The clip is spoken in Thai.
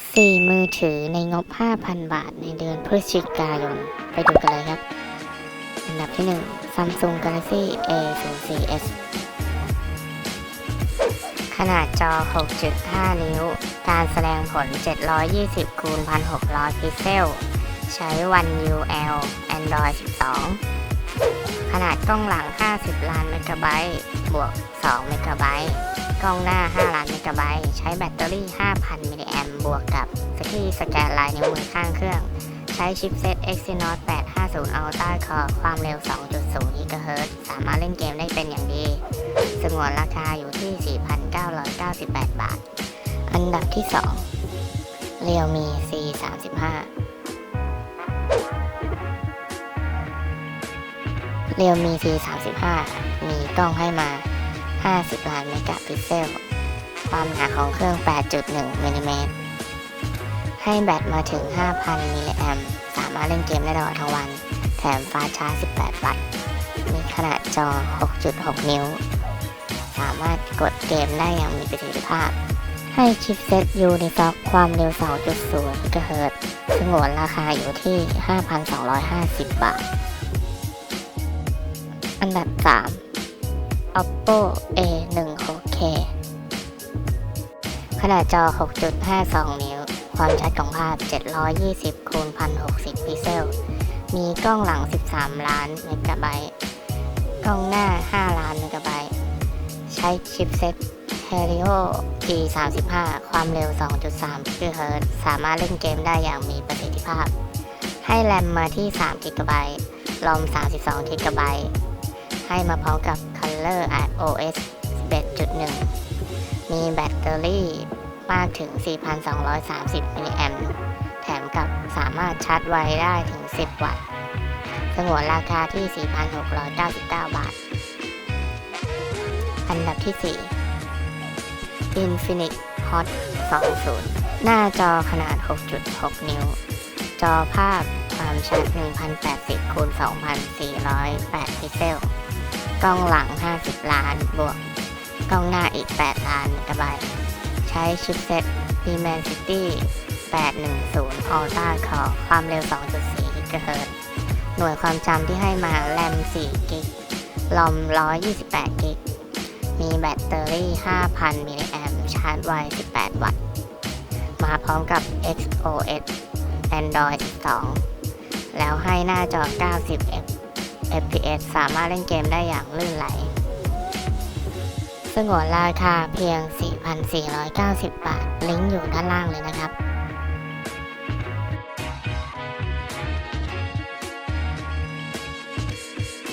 4 มือถือในงบ 5,000 บาทในเดือนพฤศจิกายน ไปดูกันเลยครับ อันดับที่ 1 Samsung Galaxy A04s ขนาดจอ 6.5 นิ้ว การแสดงผล 720คูณ1,600 พิกเซล ใช้ One UL Android 12 ขนาดกล้องหลัง 50 ล้านเมกะไบต์บวก 2 เมกะไบต์กล้องหน้า 5 ล้านเมกะไบต์ใช้แบตเตอรี่ 5,000 มิลลิแอมบวกกับสกีสแกนลายนิ้วมือข้างเครื่อง ใช้ชิปเซ็ต Exynos 850 Ultra Core ความเร็ว 2.0 GHz สามารถเล่นเกมได้เป็นอย่างดี สงวนราคาอยู่ที่ 4,998 บาท อันดับที่ 2 Realme C35 เรียวมี C35 มีกล้องให้มา 50 ล้านเมกะพิกเซล ความหนาของเครื่อง 8.1มิลลิเมตร ให้แบตมาถึง 5,000 มิลลิแอมป์ สามารถเล่นเกมได้ตลอดทั้งวัน แถมฟ้าชาร์จ18 วัตต์ มีขนาดจอ 6.6 นิ้ว สามารถกดเกมได้อย่างมีประสิทธิภาพ ให้ชิปเซ็ต Unisoc ความเร็ว 2.0 GHz สงวนราคาอยู่ที่ 5,250 บาท อันดับ 3 Oppo A16K ขนาดจอ 6.52 นิ้ว ความชัดของภาพ 720คูณ1060 พิกเซล มีกล้องหลัง 13 ล้านเมกะไบต์ กล้องหน้า 5 ล้านเมกะไบต์ ใช้ชิปเซ็ต Helio G35 ความเร็ว 2.3 GHz สามารถเล่นเกมได้อย่างมีประสิทธิภาพ ให้แรมมาที่3 GB รอม32 GB ให้มาพร้อมกับ Color iOS 11.1 มีแบตเตอรี่มากถึง 4,230 มิลลิแอมป์แถมกับสามารถชาร์จไวได้ถึง 10 วัตต์สงวนราคาที่ 4,699 บาท อันดับที่ 4 Infinix Hot 20 หน้าจอขนาด 6.6 นิ้ว จอภาพความชัด 1080คูณ2408 พิกเซล กล้องหลัง 50 ล้านบวก กล้องหน้าอีก 8 ล้านเมกะไบต์ใช้ชิปเซ็ต Dimensity 810 Ultra Core ความเร็ว 2.4 GHz หน่วยความจำที่ให้มาแรม 4 กิกลอม 128 กิก มีแบตเตอรี่ 5,000 มิลลิแอมชาร์จไว 18 วัตต์ มาพร้อมกับ XOS Android 12แล้วให้หน้าจอ 90 F FPS สามารถเล่นเกมได้อย่างลื่นไหลสงวนราคาเพียง 4,490 บาท ลิงก์อยู่ด้านล่างเลยนะครับ